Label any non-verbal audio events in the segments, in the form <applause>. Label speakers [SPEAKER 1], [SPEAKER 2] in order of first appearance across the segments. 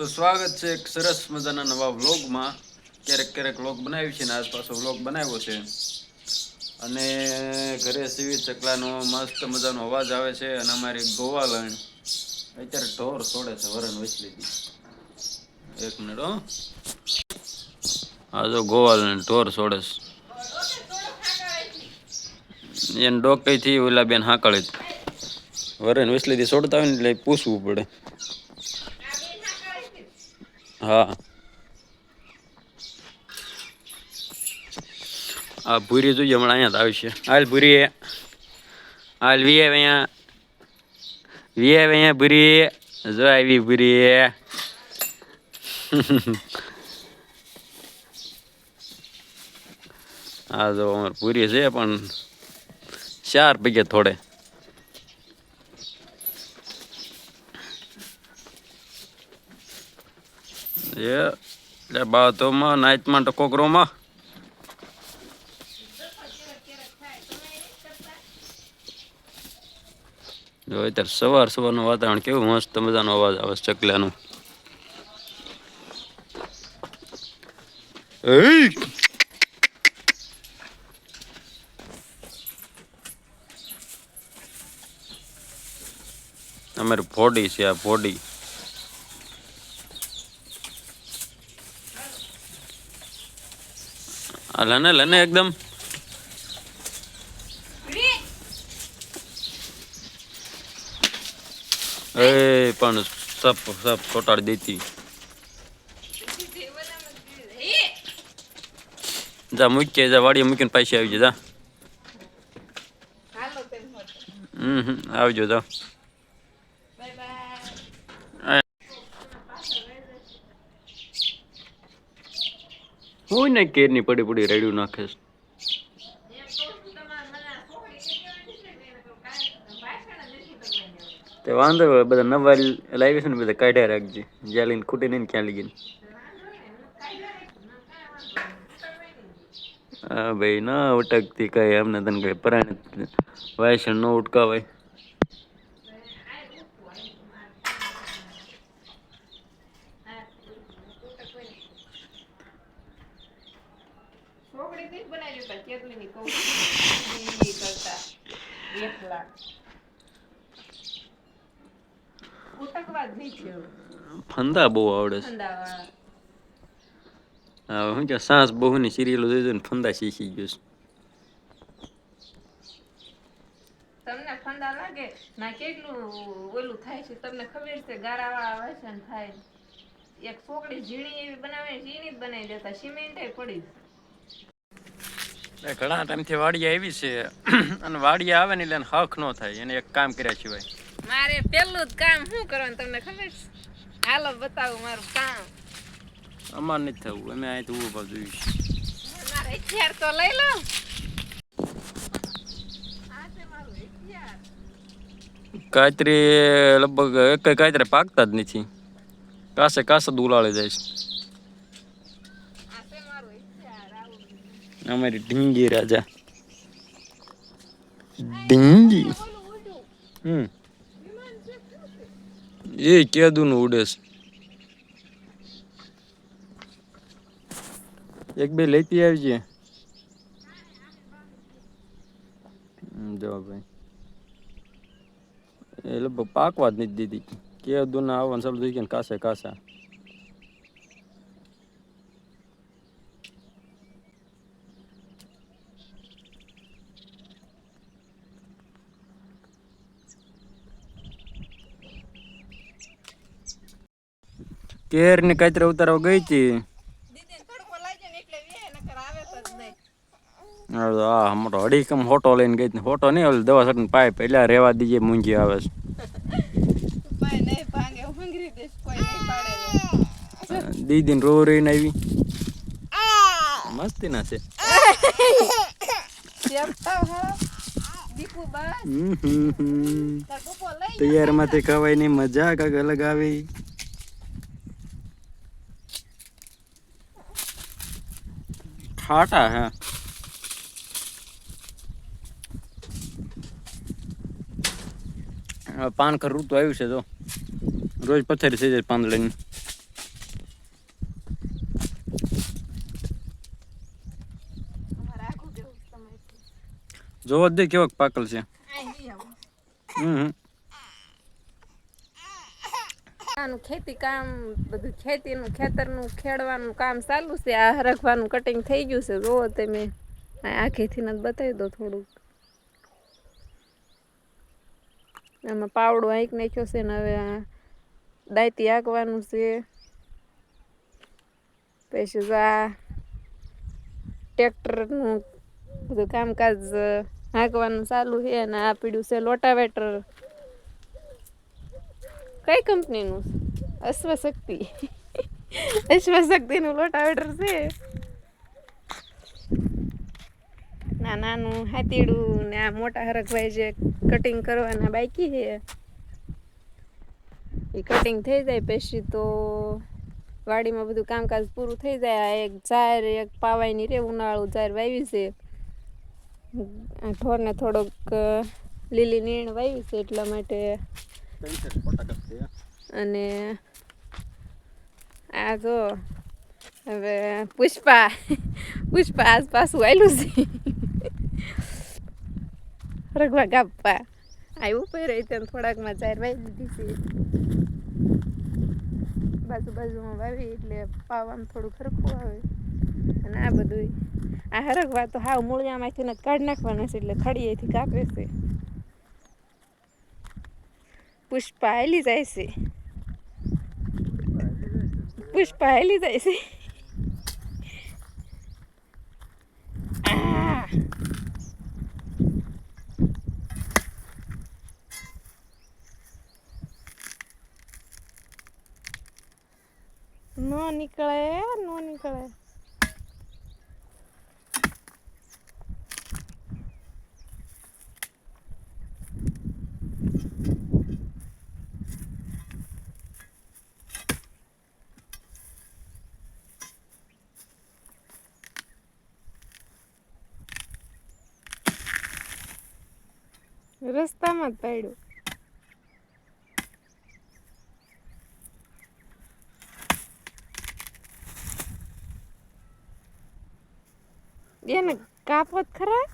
[SPEAKER 1] તો સ્વાગત છે એક સરસ મજાના નવા વ્લોગમાં. ક્યારેક ક્યારેક વ્લોગ બનાવી છે ને આજ પાછો વ્લોગ બનાવ્યો છે. અને ઘરે સીવી ચકલાનો મસ્ત મજાનો અવાજ આવે છે અને અમારી ગોવાલણ. અત્યારે ઢોર છોડે છે, વરણ વચલી એક મિનિટ હો. આ જો ગોવાલણ, ઢોર છોડે છે. એને ડોકઈથી ઓલા બેન હાંકળે વરણ વચલીથી છોડતા હોય ને એટલે પૂછવું પડે. હા. આ ભૂરી જોઈએ હમણાં અહીંયા જ છે. હાલ ભૂરી હાલ વી આવે અહીંયા. વી આવે અહીંયા ભૂરી જો આવી ભૂરી હા <laughs> જો અમારે પૂરી છે પણ ચાર પૈકે થોડે એ એટલે બાતોમાં નાઈટમાં ટકોકરોમાં જો અત્યારે સવાર સવારનું વાતાવરણ કેવું મસ્ત મજાનો અવાજ આવે છે ચકલાનું! અમારી ફોડી છે આ ફોડી. લને લને એકદમ. એ પણ સપ સપ ચોટાડી દેતી જા મૂકી જા વાડીએ મૂકીને પૈસા આવી જા. હમ હમ આવજો જા. હું ને કેરની પડી પડી રેડ્યું નાખે છે. તે વાંધો હોય, બધા નવા લાવી છે ને બધા કાઢ્યા રાખજે. જ્યાં લઈને ખૂટી નહીં ક્યાં લઈ હા ભાઈ, ના ઉટકતી કઈ. એમને તને કઈ પરાણે વાયસણ ન ઉટકાવાય.
[SPEAKER 2] પણ કેટલીની કહું છું. કરતા એકલા. ઉટકવા જ નહીં થયો.
[SPEAKER 1] ફંદા બહુ આવડે છે. હા શું કે સાસ બહુની સિરિયલો જોઈ જોઈને ફંદા શીખી ગયો છે
[SPEAKER 2] તમને ફંદા લાગે ના કેટલું ઓલું થાય છે તમને ખબર છે ગારાવાળા ને થાય એક છોકરી ઝીણી એવી બનાવે છે ઈની જ બનાવી દેતા સિમેન્ટ પડી
[SPEAKER 1] ઘણા ટાઈમથી વાડી આવી છે. <clears throat> અને વાડી આવે ને એટલે હક ન થાય. એને એક કામ કર્યા સિવાય.
[SPEAKER 2] મારે પેલું જ કામ શું કરવાનું તમને ખબર છે? હાલો બતાવું મારું કામ.
[SPEAKER 1] અમાર નથી થવું. અમે અહીંથી ઊભા જોઈશ
[SPEAKER 2] મારે હથિયાર તો લઈ લો. છે
[SPEAKER 1] કાતરી લગભગ એક કાતરે પાકતા જ નથી. કાસે કાસે દુલાળી જાય છે
[SPEAKER 2] આ છે મારું હથિયાર આવું
[SPEAKER 1] અમારી ઢીંગી રાજા. ઢીંગી? હમ. એ કેદું ઉડે છે. એક બે લેતી આવજે. જો ભાઈ. એટલે પાકવા જ નથી દીધી. કેદું ના આવવાનું, ચાલુ થઈ ગયા કાસે કાસા. કેર ને કાતરે ઉતારવા ગઈ હતી.
[SPEAKER 2] દીદી
[SPEAKER 1] હા મોટો અડીકમ હોટો લઈને ગઈ હતી. હોટો નહીં ઓલી દવા સટન પાઇપ એટલે રેવા દીજે મૂંજી આવે છે. દીદીને રો રહીને આવી. મસ્તી ના છે. તૈયારમાંથી ખવાયની? મજા કાંક અલગ આવી છાટા હે. પાનખર ઋતુ આવ્યું છે તો રોજ પથારી થઈ જાય પાન લઈને. જોવા દે કેવો પાકલ છે. હમ હમ.
[SPEAKER 2] આનું ખેતી કામ, બધું ખેતીનું, ખેતરનું, ખેડવાનું કામ ચાલુ છે. આ હરખવાનું કટિંગ થઈ ગયું છે. જોવો તમે આખેથી જ બતાવી દો થોડુંક. આમાં પાવડો આંક નાખ્યો છે ને હવે આ દાયતી હાંકવાનું છે. પછી આ ટ્રેક્ટરનું બધું કામકાજ હાંકવાનું ચાલુ છે અને આ પીડ્યું છે લોટાવેટર. કઈ કંપનીનું? અશ્વશક્તિ. અશ્વશક્તિનું લોટાવેટર છે. ના નાનું હાતીડું ને આ મોટા હરકભાઈ જે કટિંગ કરવાના બાકી છે. એ કટિંગ થઈ જાય પછી તો વાડીમાં બધું કામકાજ પૂરું થઈ જાય. આ એક ઝાર એક પાવાઈની રે ઉનાળું ઝાર વાવી છે. ઢોરને થોડોક લીલી નીણ વાવી છે એટલા માટે અને આ જો, હવે પુષ્પા પુષ્પા આસપાસ વાયલું છે. રઘવા કાપવા આવ્યું ઉપર રહી તેમ થોડાકમાં ચાર વાવી દીધી છે. બાજુ બાજુમાં વાવી, એટલે પાવામાં થોડું ખરખું આવે. અને આ બધું આ હરગવા તો હાવ મૂળિયામાંથી ને કાઢી નાખવાના છે, એટલે ખડીએથી કાપે છે. પુષ્પા હેલી જાય છે પુષ્પા હેલી જાય છે આ. નો નીકળે નો નીકળે રસ્તામાં જ પડ્યું. એને કાપત ખરા?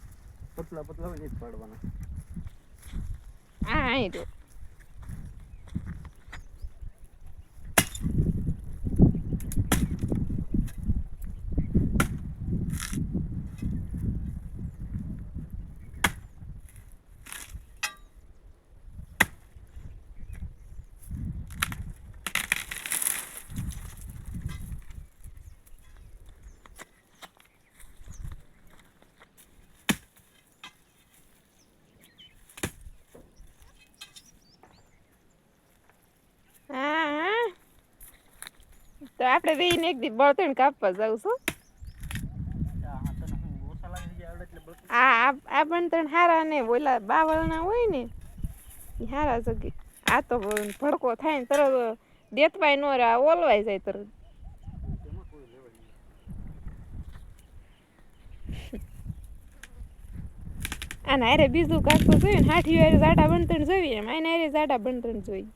[SPEAKER 1] પતલા પતલા જ પાડવાના.
[SPEAKER 2] આ અહીં રહ્યો. હા હા આપણે બેયને એક દી બળતણ કાપવા જાઉં છું. આ આ- બળતણ હારા ને ઓલા બાવળના હોય ને હારા જગી. આ તો ભડકો થાય ને તરત દેતવાય નો રહે ઓલવાય જાય તરત. અને હારે બીજું કાંક જોયું ને, હાઠી વારે જાડા બણતણ જોઈએ એમ, આને હારે જાડા બણતણ જોઈએ.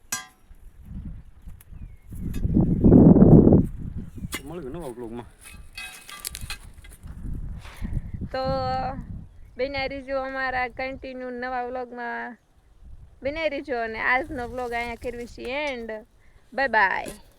[SPEAKER 1] મળ્યું નવા બ્લોગમાં
[SPEAKER 2] તો બિને રીજો અમારા કન્ટિન્યુ નવા વ્લોગમાં બિને જો અને આજનો વ્લોગ અહીંયા કરવી છે એન્ડ બાય બાય